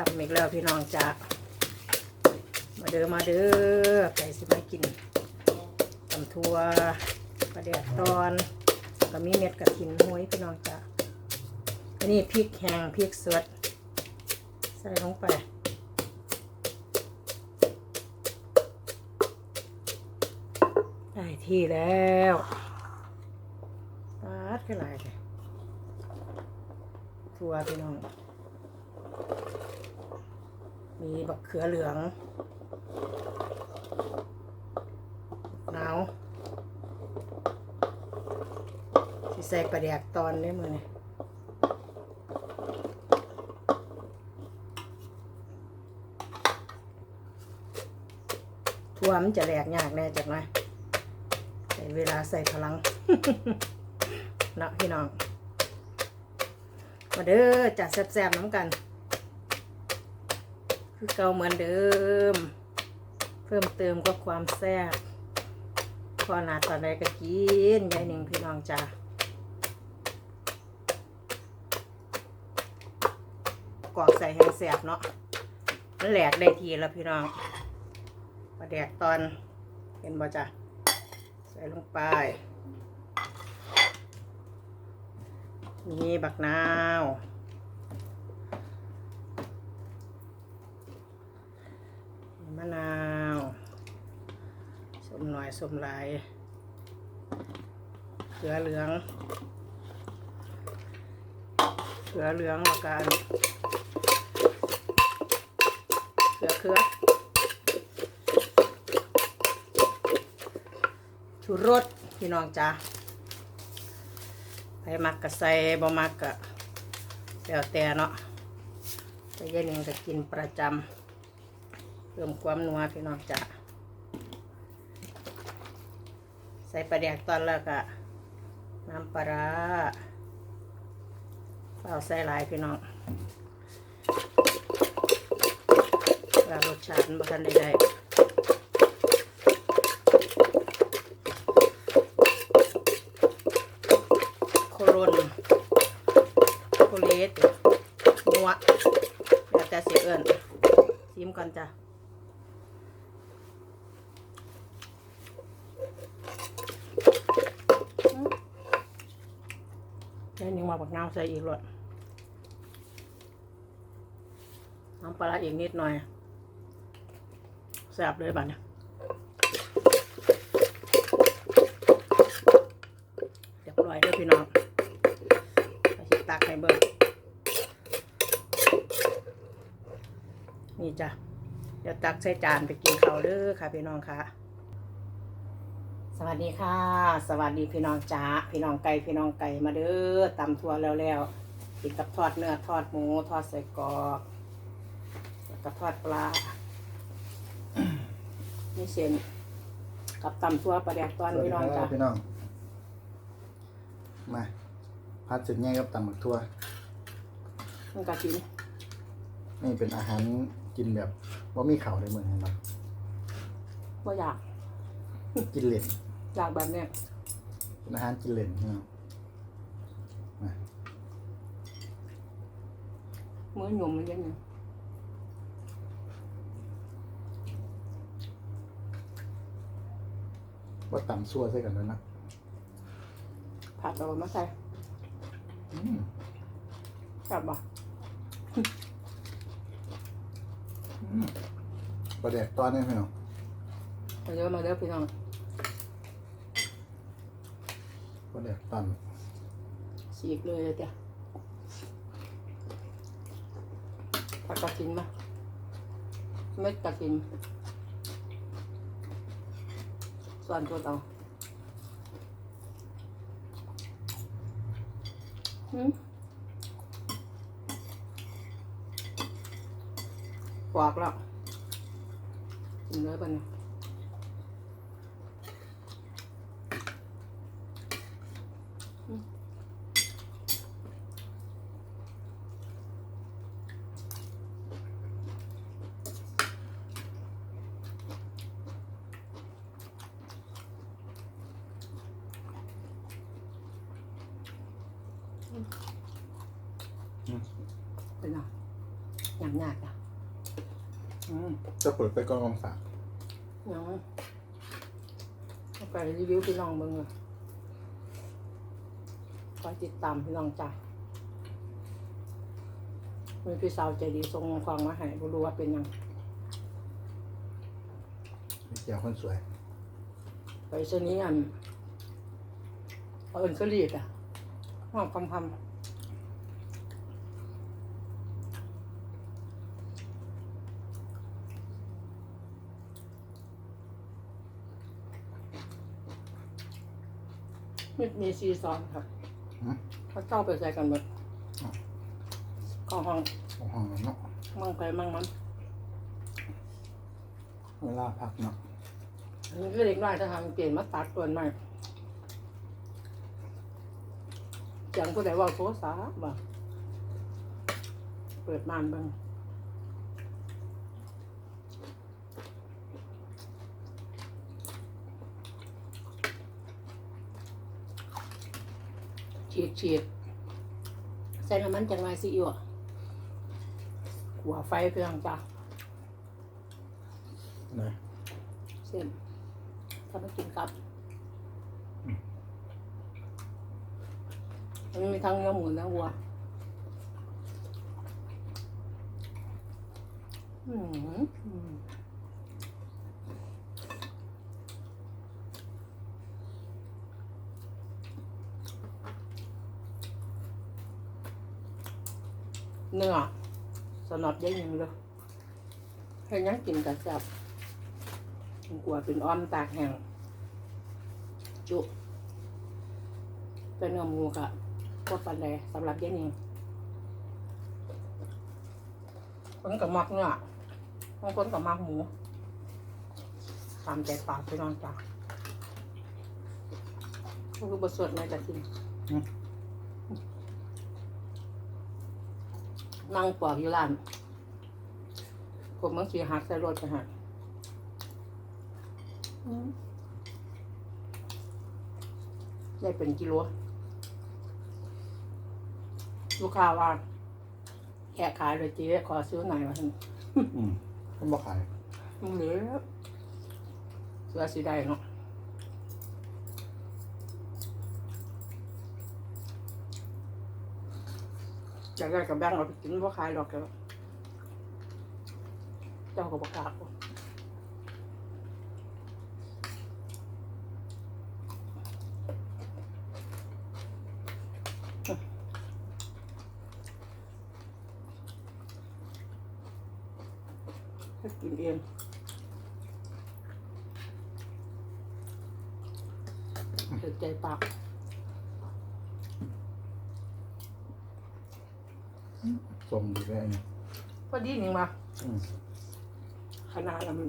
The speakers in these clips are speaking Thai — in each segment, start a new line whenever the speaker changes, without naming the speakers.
ตำอีกแล้วพี่น้องจ้ามาเด้อมาเด้อไก่สิมากินตำทัวปลาแดกตอนก็มีเม็ดกระถินห้วยพี่น้องจ้าอันนี้พริกแห้งพริกสดใส่ลงไปได้ที่แล้วปาดก็หลายเลยทัวพี่น้อง มีบักเขือเหลืองหนาวสิใส่ปลาแดกตอนได้มือนี่ทัวมันจะแหลกยากแน่จักหน่อยใส่เวลาใส่พลังเนาะพี่น้อง มาเด้อจัดแซ่บๆน้ำกัน คือเก่าเหมือนเดิม เพิ่มเติมก็ความแซ่บพอหนาตอนใดก็กินยายหนึ่งพี่น้องจ้ากรอกใส่แห้งแซ่บเนาะมันแหลกได้ทีแล้วพี่น้องปลาแดกตอนเห็นบ่จ้ะใส่ลงไปมีบักนาว มะนาว สมหน่อยสมลายเขือเหลืองเขือเหลืองแล้วกันเขือเขือชูรสพี่น้องจ้าใครมักกะใส่บ่มักกะแล้วแต่เนาะแต่ยายหนึ่งก็กินประจำเพิ่มความนัวพี่น้องจ้ะ ใส่ปลาแดกตอนแล้วก็น้ำปลาร้าเปล่าใส่หลายพี่น้องแล้วรสชาติมันบ่ทันได้โคโรนโคเลสนัวแล้วแต่เสิเอิ้นชิมก่อนจ้ะแค่นี้มาบักน้ำใส่อีกรดน้ำปลาร้าอีกนิดหน่อยแซ่บเลยบ้าเนี่ยเรียบร้อยเด้อพี่น้องไปสิตักให้เบิ่งนี่จ้ะเดี๋ยวตักใส่จานไปกินข้าวเด้อค่ะพี่น้องค่ะ สวัสดีค่ะ สวัสดีพี่น้องจ้าพี่น้องไก่พี่น้องไก่มาเด้อตำทัวแล้วแล้วกินกับทอดเนื้อทอดหมูทอดใส่กรอกแล้วก็ทอดปลานี่เส้นกับตำทัวปลาแดกตอนพี่น้องจ้า
พี่น้องมาพัดสุดง่ายกับตำหมึกทั่ว
มันก็กิน
นี่เป็นอาหารกินแบบว่ามีเข่าวในเมืองเห็นปะ
ว่าอยาก
กินเหลน
อยากแบบเนี้ย
เป็นอาหารกินเหลนพี่น้องมา
มื้อหยุ่มมันยังไง
ว่าตำซั่วใส่กันแล้วนะ
ผัดเอามาใส่
อืม
กลับบ่
อืมปลาแดกตอนนี้พี่น้อง
มาเด้อมาเด้อพี่น้อง
ปลาแดกตอน
ฉีกเลยเดี๋ยวผักกระถินมาเม็ดกระถิน ส่วนตัวเตาหืมปอกแล้วกินเลยปะเนี่ย เป็นไงยำยากอะ
อืมจะเปิดไปกองกองสาม
ยังเอาไปรีวิวพี่น้องเบิ่งเลยคอยติดตามพี่น้องจ้ะมีพี่สาวใจดีส่งของมาให้บ่รู้ว่าเป็นหยัง
มีเจียวคนสวย
ไปเช่นนี้อันเอาเอินก็รีดอะ ห้องคำคำมีมีซีซอนครับ
หืม
เขาเจ้าไปใส่กันหมดเข้าห้อง
ของห้องเนาะ
มั่งไปมั่งมัน
เวลาพักเนาะ
อันนี้ก็เล็กน้อยถ้าทำเปลี่ยนมาตัดตัวใหม่เสียงผู้ใดเว่าโทรศัพท์บ่เปิดม่านเบิ่งฉีดฉีดใส่น้ำมันจังไรซีอิ๊วอะหัวไฟเพียงจ้ะ
เลย
เส้นถ้าไม่กินกับ มันมีทั้งเนื้อหมูเนื้อวัว อืมเนื้อสำหรับยายหญิงเลยให้ยังกินกับจับกลัวเป็นอ้อมตากแห้งจุเป็นเนื้อหมูกะ พวกปันแดสำหรับเย็นเองคนกับมักเนื้อบางคนกับมักหมู ตามใจปากไปนอนจ้าก็คือบทสวดในแต่กินนั่งปอกอยู่ร้านผมมันสีหักใส่รถไปหักได้เป็นกิโล ลูกค้าว่าแค่ขายเลยเจ๊ขอซื้อหน่อยมาท่าน
อืมเขาบอกขาย
มึงเหลือเสื้อสีได้เนาะอยากได้กับแบงค์เอาไปกินว่าขายหรอกแกเจ้าก็บอกกล้า กินเองเดือดใจปาก
สมดีเลยอันนี้
พอดีหนึ่งมา
อืม
ขนาดมัน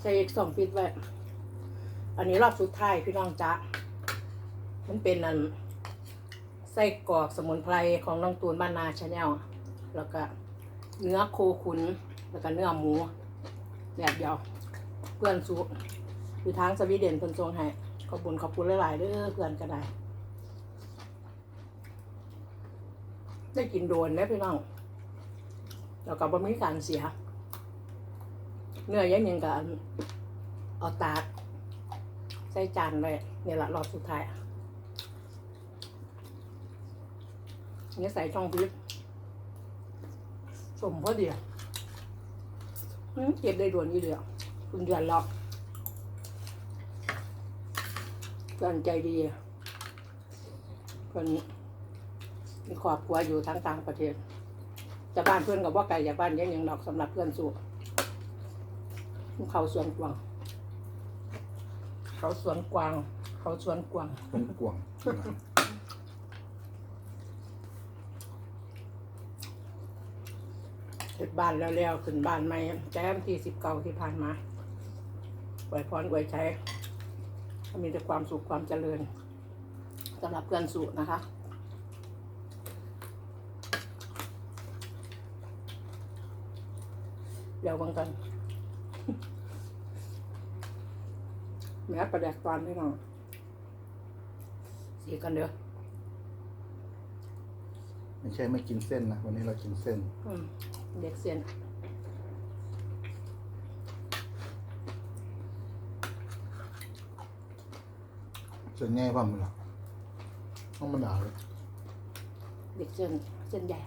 ใส่อีกสองปิดไว้ อันนี้รอบสุดท้ายพี่น้องจ๊ะ มันเป็นอันไส้กรอกสมุนไพรของน้องตูนบ้านนาชาแนลแล้วก็เนื้อโคขุน แล้วก็เนื้อหมูแบบเดียวเพื่อนสูอยู่ทางสวีเดนเพิ่นทรงให้ขอบคุณขอบคุณหลายๆเด้อเพื่อนก็ได้ได้กินโดนได้พี่น้องแล้วก็บ่มีการเสีย เนื้อยังยังกับเอาตากใส่จานไว้เนี่ยละรอบสุดท้ายเนี่ยใส่ช่องพริกสมพอดี เก็บได้ด่วนอยู่เดียวคุณเดือนหรอกเพื่อนใจดีอะเพื่อนมีครอบครัวอยู่ทั้งต่างประเทศแต่บ้านเพื่อนกับว่าไกลจากบ้านยังยังดอกสำหรับเพื่อนสู่เขาสวนกวาง เขาสวนกวาง เขาสวนกวาง
เป็นกวาง
เสร็จบ้านแล้วแล้วขึ้นบ้านใหม่แจ้มที่สิบเก้าที่ผ่านมาไวยพรไวยใช้มีแต่ความสุขความเจริญสำหรับเพื่อนสู่นะคะเดี๋ยวเบังกันแม่ประแดกตอนพี่น้องสีกันเด้อ
ในไม่ใช่ไม่กินเส้นนะ วันนี้เรากินเส้น
อืมเด็กเซียน
เส้นง่ายกว่ามันหรอต้องมันด่าเลย
เด็กเซียนเส้นใหญ่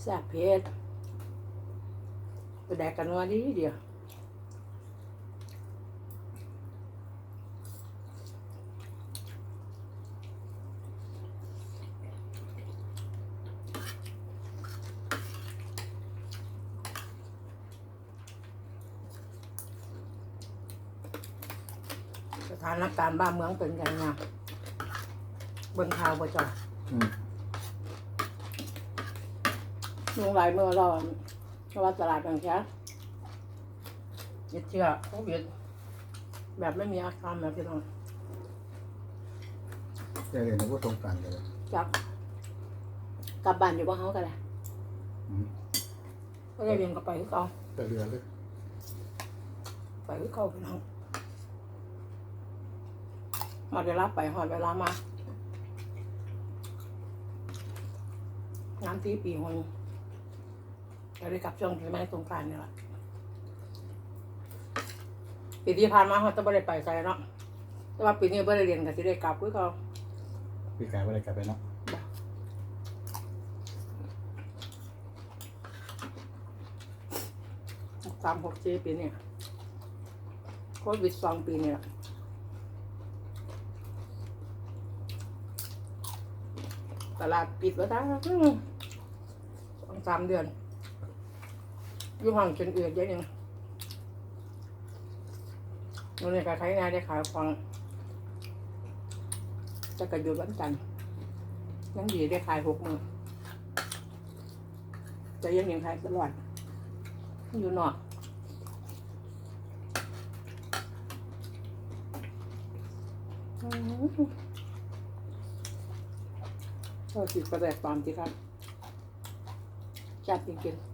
แซ่บเผ็ดไปแดกกันวันนี้เดียว การณ์บ้านเมืองเป็นไงเนี่ยเบิ่งข่าวบ่จ้ะ
อืม
ลุงไรเมื่อเราเพราะว่าตลาดบางแคยึดเชื่อโควิดแบบไม่มีอาการแบบพี่น้อง
แกเรียนนึกว่าสงกรารกันเลย
จับกลับบ้านอยู่บ้านเขากันแหละ
อืม
ก็ได้เรียนกับไปที่เขา
แต่เรือเลย
ไปที่เขาพี่น้อง มาเวลาไปหอดเวลามางานที่ปีหนก็ได้กลับช่วงที่ไม่สงกรารนี่แหละปีที่ผ่านมาเขาจะไม่ได้ไปใส่เนาะแต่ว่าปีนี้ไม่ได้เรียนกับที่ได้กลับคือเขา
พี่กายว่าอะไรกลับไปเนาะ
สามหกสี่ปีเนี่ยโควิดสองปีเนี่ย ตลาดปิดแล้วนะอืมสองสามเดือน อยู่ห้องจนเอือดเยอะยังวันนี้ก็ใช้งานได้ขายฟังจะกระยุดวันจันทร์ยังดีได้ขายหกมือจะยังยังขายตลอด อยู่นอกอื ก็สิกระแดกตามที่ครับจัดจริงๆ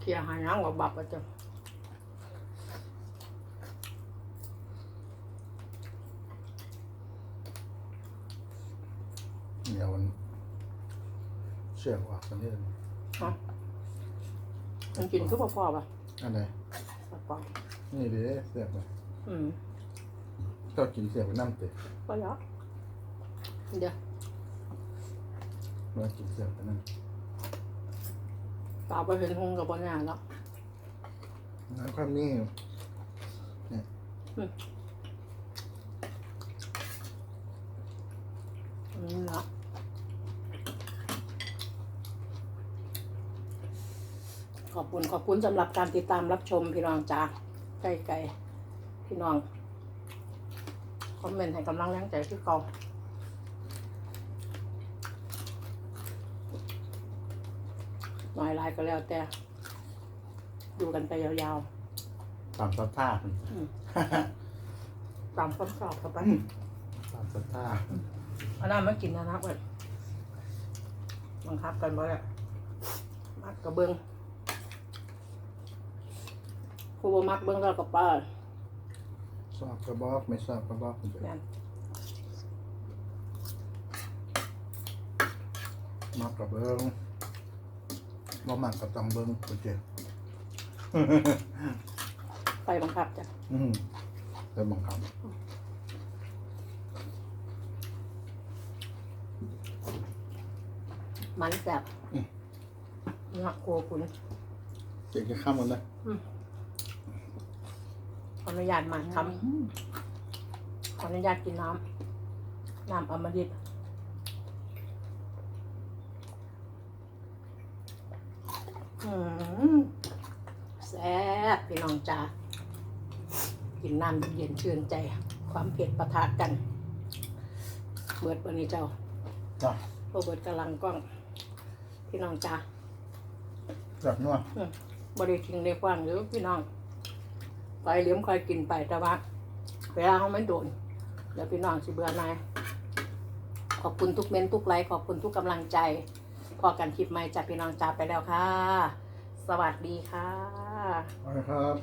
เขี่ยหายังว่าบับอะจ้ะ
เดี๋ยวมันเชือกออกกันนี่
ฮะ มันกินคือพอๆป่ะ
อันไหน
พอ
นี่เด้เสียบไป
ๆอืม
ชอบกินเสียบไปน้ำเตะ
ก็เยอะเดี๋ยว
เรากินเสียบไปน้
ตาไปเห็นหงกับบนงานแล้วำ
น้ำความนี่
อืมเนาะ ขอบคุณขอบคุณสำหรับการติดตามรับชมพี่น้องจ้าไกลๆพี่น้องคอมเมนต์ให้กำลังแรงใจที่เกาหน่อยไลายก็แล้วแต่ ดูกันไปยาว
ตามสัทธา
ๆ ตามคำสอบเข้าไป
ตามสัทธา
อันนั้นไม่กินนะนะเพื่อนบังคับกันบ่ได้มักกระเบิง ครูบ่มักเบิ้งเรากับป้า
ชอบกระบอกไม่ชอบกระบอกผมจะ
แม่น
มักกระเบิ้งบ่มักกระต้องเบิ้งโอเค
ไปบังคับจ้ะ
อืมเป็นบังคับ
มันแสบเนื้อโคคุณ
เจ๊จะข้ามกันนะ
ขออนุญาตมาทำขออนุญาตกินน้ำน้ำอมฤตอืมแซ่บพี่น้องจ้ากินน้ำเย็นชื่นใจ ความเผ็ดปะทะกัน เบิดวันนี้เจ้า
จ้ะ
พอเบิดกำลังกล้อง พี่น้องจ้า
จับนัว
บริทิ้งได้กว้างหรือพี่น้อง ไปเลี้ยมคอยกินไปแต่ว่าเวลาเขาไม่โดนเดี๋ยวพี่น้องสิเบื่อนายขอบคุณทุกเม้นทุกไลค์ขอบคุณทุกกำลังใจพอกันคลิปใหม่จากพี่น้องจ้าไปแล้วค่ะ สวัสดีค่ะ
เอาละครับ